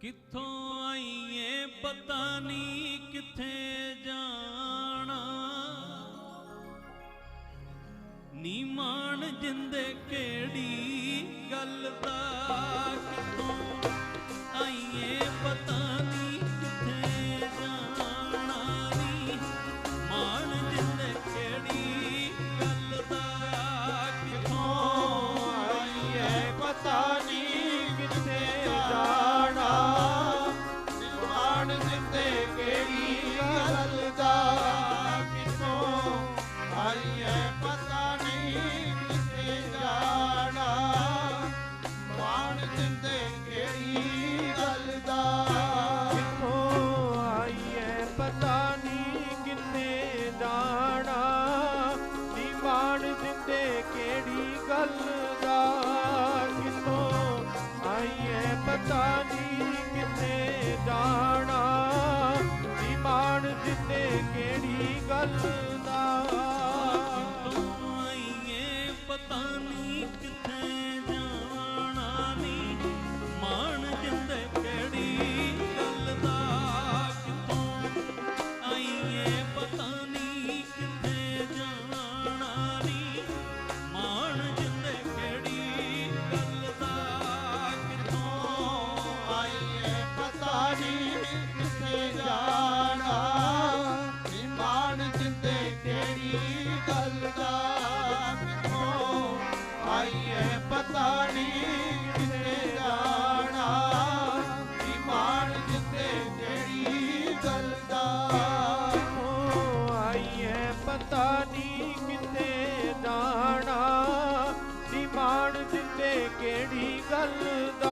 ਕਿੱਥੋਂ ਆਈਏ ਪਤਾ ਨਹੀਂ ਕਿੱਥੇ ਜਾਣਾ। ਨੀ ਮਾਣ ਜਿੰਦੇ ਕਿਹੜੀ ਗੱਲ ਦਾ ਪਤਾ ਨਹੀਂ ਕਿੰਨੇ ਜਾਣਾ ਨਿਮਾਣ ਦਿੰਦੇ ਕਿਹੜੀ ਗੱਲ ਦਾ? ਕਿਤੋਂ ਆਈਏ ਪਤਾ ਨਹੀਂ ਕਿੰਨੇ ਜਾਣਾ ਨਿਮਾਣ ਦਿੰਦੇ ਕਿਹੜੀ ਗੱਲ ਜਾਈਏ ਪਤਾ ਨਹੀਂ ਕਿੱਥੇ ਜਾਣਾ ਜਿੱਤੇ ਜਿਹੜੀ ਗੱਲ ਦਾ। ਹੋ ਆਈਏ ਪਤਾ ਨਹੀਂ ਕਿੱਥੇ ਜਾਣਾ ਇਮਾਨ ਜਿੱਤੇ ਕਿਹੜੀ ਗੱਲ ਦਾ।